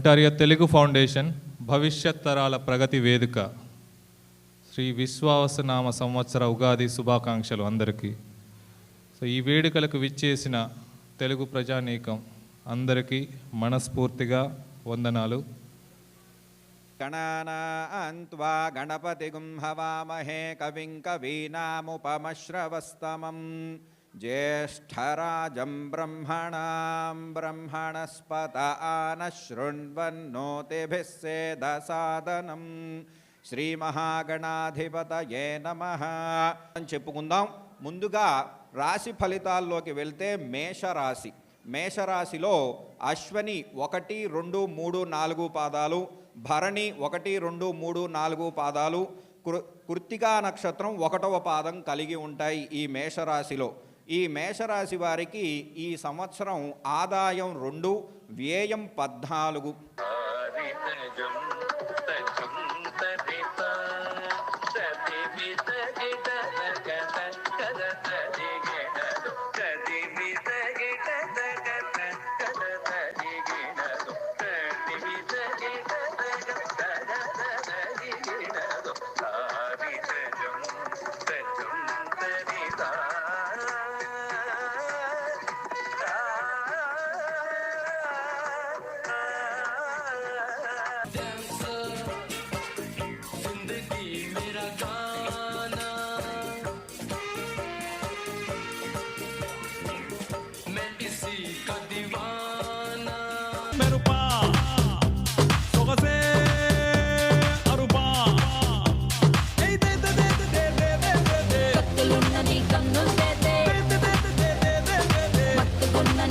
Ontario Telugu foundation భవిష్యత్ తరాల ప్రగతి వేదిక శ్రీ విశ్వావసనామ సంవత్సర ఉగాది శుభాకాంక్షలు అందరికీ సో ఈ వేడుకలకు విచ్చేసిన తెలుగు ప్రజానీకం అందరికీ మనస్ఫూర్తిగా వందనాలు. గణానాన్వా గణపతి గుంహవామహే కవిం కవీనాముపమశ్రవస్తమం. ज्येष्ठराजं ब्रह्मणां ब्रह्मणस्पत आनः शृण्वन्नोतिभिः सेदसादनं శ్రీమహాగణాధిపతయే నమ అని చెప్పుకుందాం ముందుగా రాశి ఫలితాల్లోకి వెళ్తే మేషరాశి మేషరాశిలో అశ్వని ఒకటి రెండు మూడు నాలుగు పాదాలు భరణి ఒకటి రెండు మూడు నాలుగు పాదాలు కృ కృత్తికా నక్షత్రం ఒకటవ పాదం కలిగి ఉంటాయి ఈ మేషరాశిలో ఈ మేషరాశి వారికి ఈ సంవత్సరం ఆదాయం రెండు వ్యయం పద్నాలుగు.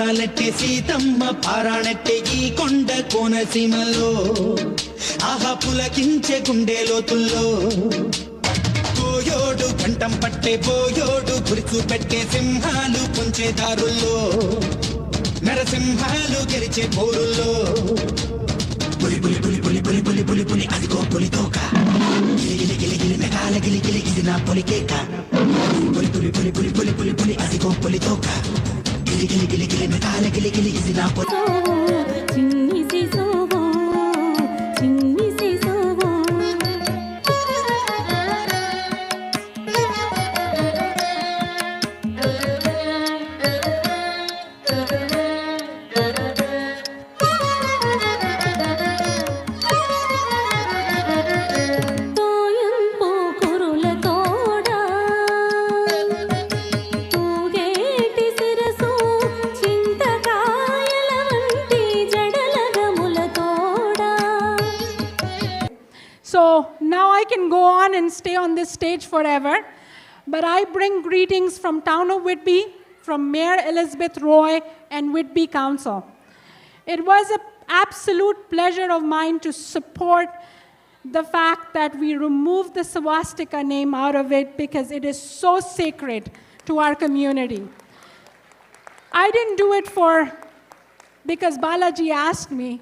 పాదాలెట్టే సీతమ్మ పారాణెట్టే ఈ కొండ కోనసీమలో ఆహా పులకించే గుండె లోతుల్లో పోయోడు కంఠం పట్టే పోయోడు గురిచు పెట్టే సింహాలు పుంచే దారుల్లో నరసింహాలు గెలిచే పోరుల్లో పులి పులి పులి పులి పులి పులి పులి పులి అదిగో పులి తోక గిలిగిలి గిలిగిలి మెగాల గిలిగిలి ఇది నా పులి పులి పులి పులి పులి పులి పులి పులి అదిగో పులి తోక గిలి గిలి గిలి గిలి మెగాల గిలి గిలి ఇది నా forever. But I bring greetings from Town of Whitby, from Mayor Elizabeth Roy and Whitby Council. It was an absolute pleasure of mine to support the fact that we removed the swastika name out of it because it is so sacred to our community. I didn't do it for because Balaji asked me,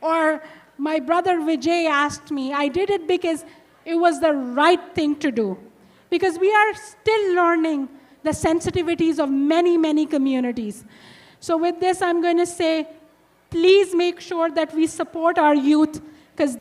or my brother Vijay asked me. I did it because it was the right thing to do. Because we are still learning the sensitivities of many, many communities. So, with this, I'm going to say please make sure that we support our youth because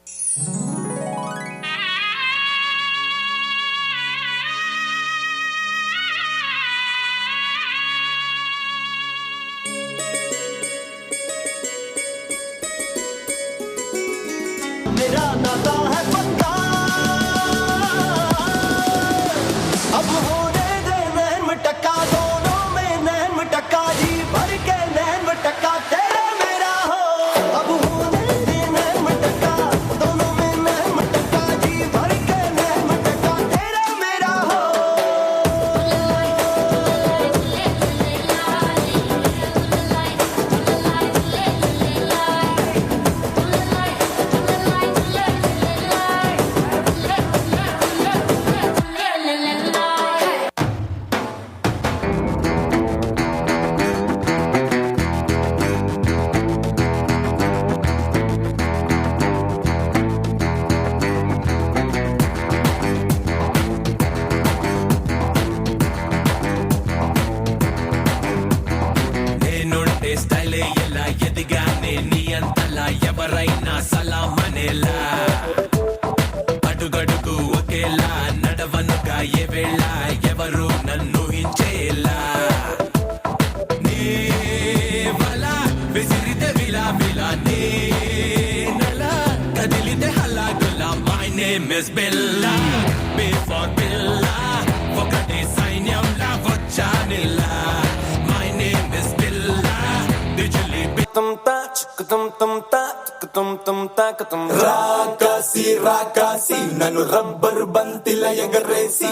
రాకాసి రాకాసి నన్ను rubber బంతిల ఎగరేసి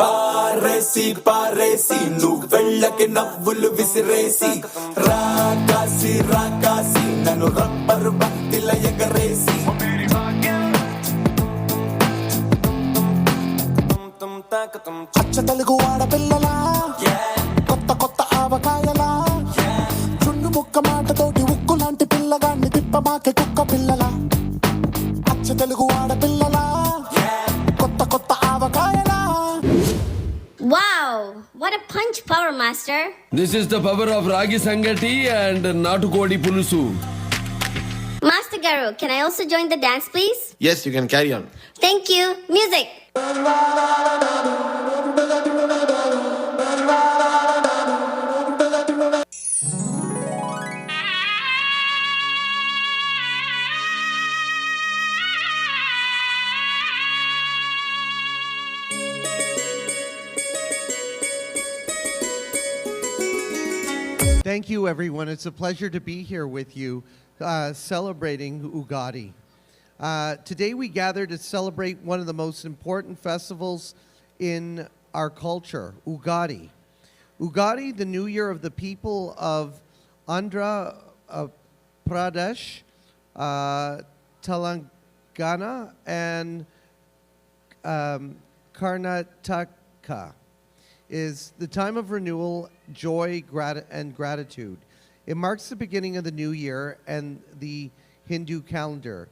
పారేసి పారేసి నువ్వు వెళ్ళకి నవ్వులు విసిరేసి రాకాసి రాకాసి నన్ను రబ్బరు బంతిల ఎగరేసి అచ్చ తెలుగు ఆడపిల్లలా. పిల్లగాన్ని తిప్పమాకే కుక్క పిల్లలా అచ్చ తెలుగు ఆడపిల్లలా కొత్త కొత్త ఆవకాయలా Wow, what a punch, Power Master. This is the power of ragi sangati and నాటుకోడి పులుసు Master Garu, can I also join the dance, please? Yes, you can carry on. Thank you. Music. Thank you, everyone. It's a pleasure to be here with you uh, celebrating Ugadi. Uh, today, we gather to celebrate one of the most important festivals in our culture, Ugadi. Ugadi, the new year of the people of Andhra uh, Pradesh, uh, Telangana, and um, Karnataka is the time of renewal, joy, grat- and gratitude. It marks the beginning of the new year and the Hindu calendar.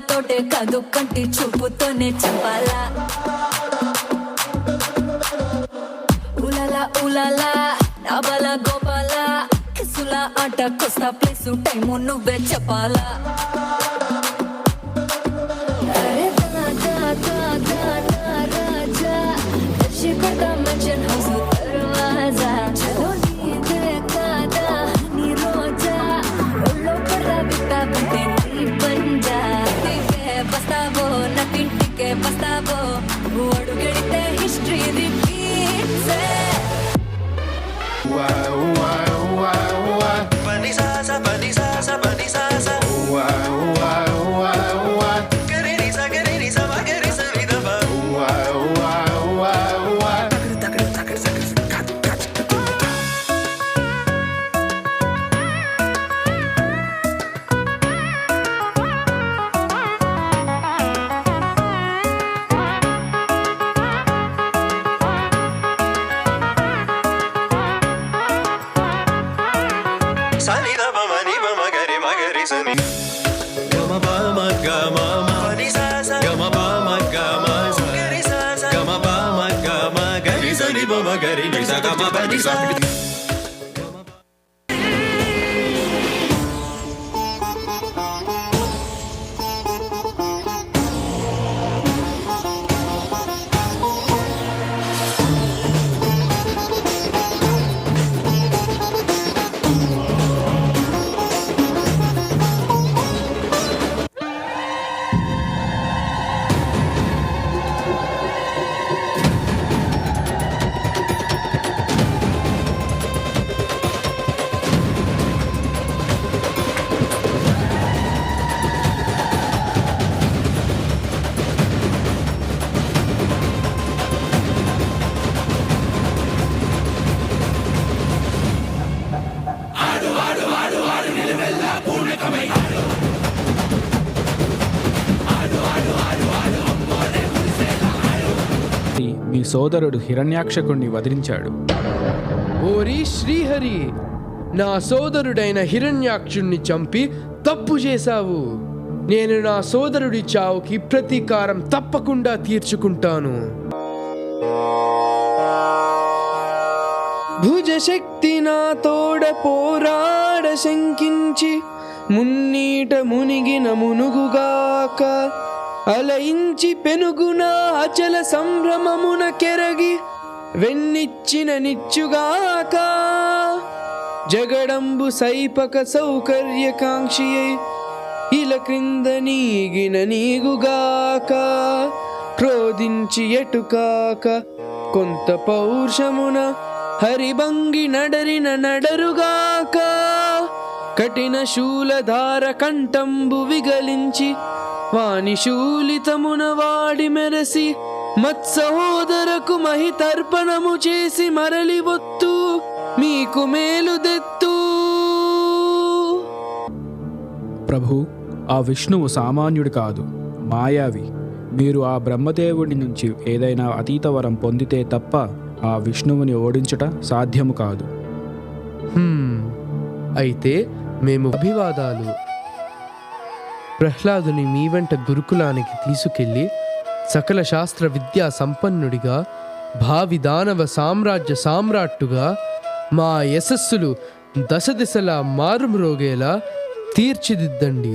కతులతోటే కాదు కంటి చూపుతోనే చెప్పాలా ఉలలా ఉలాలా నాబల గోపాల కిసులా ఆట కొస్తా place time నువ్వే చెప్పాలా అరే దా దా మీ సోదరుడు హిరణ్యాక్షకుణ్ణి వదిలించాడు ఓరి శ్రీహరి నా సోదరుడైన హిరణ్యాక్షుణ్ణి చంపి తప్పు చేశావు. నేను నా సోదరుడి చావుకి ప్రతీకారం తప్పకుండా తీర్చుకుంటాను. భుజశక్తి నా తోడ పోరాడ శంకించి మున్నీట మునిగిన మునుగుగాక అలయించి పెనుగున అచల సంభ్రమమున కెరగి వెన్నిచ్చిన నిచ్చుగాక జగడంబు సైపక సౌకర్యకాంక్షియై ఇల క్రింద నీగిన నీగుగాక క్రోధించి ఎటుకాక కొంత పౌరుషమున హరిభంగి నడరిన నడరుగాక కఠిన శూలధార కంఠంబు విగలించి వాని శూలితమున వాడి మెరసి మత్సహోదరకు మహితర్పణము చేసి మరలి వత్తు మీకు మేలుదెత్తు ప్రభు ఆ విష్ణువు సామాన్యుడు కాదు మాయావి. మీరు ఆ బ్రహ్మదేవుడి నుంచి ఏదైనా అతీత వరం పొందితే తప్ప ఆ విష్ణువుని ఓడించుట సాధ్యము కాదు. హ్మ్, అయితే మేము అభివాదాలు ప్రహ్లాదుని మీ వెంట గురుకులానికి తీసుకెళ్ళి సకల శాస్త్ర విద్యా సంపన్నుడిగా భావి దానవ సామ్రాజ్య సామ్రాట్టుగా మా యశస్సులు దశ దిశలా మారుమ్రోగేలా తీర్చిదిద్దండి.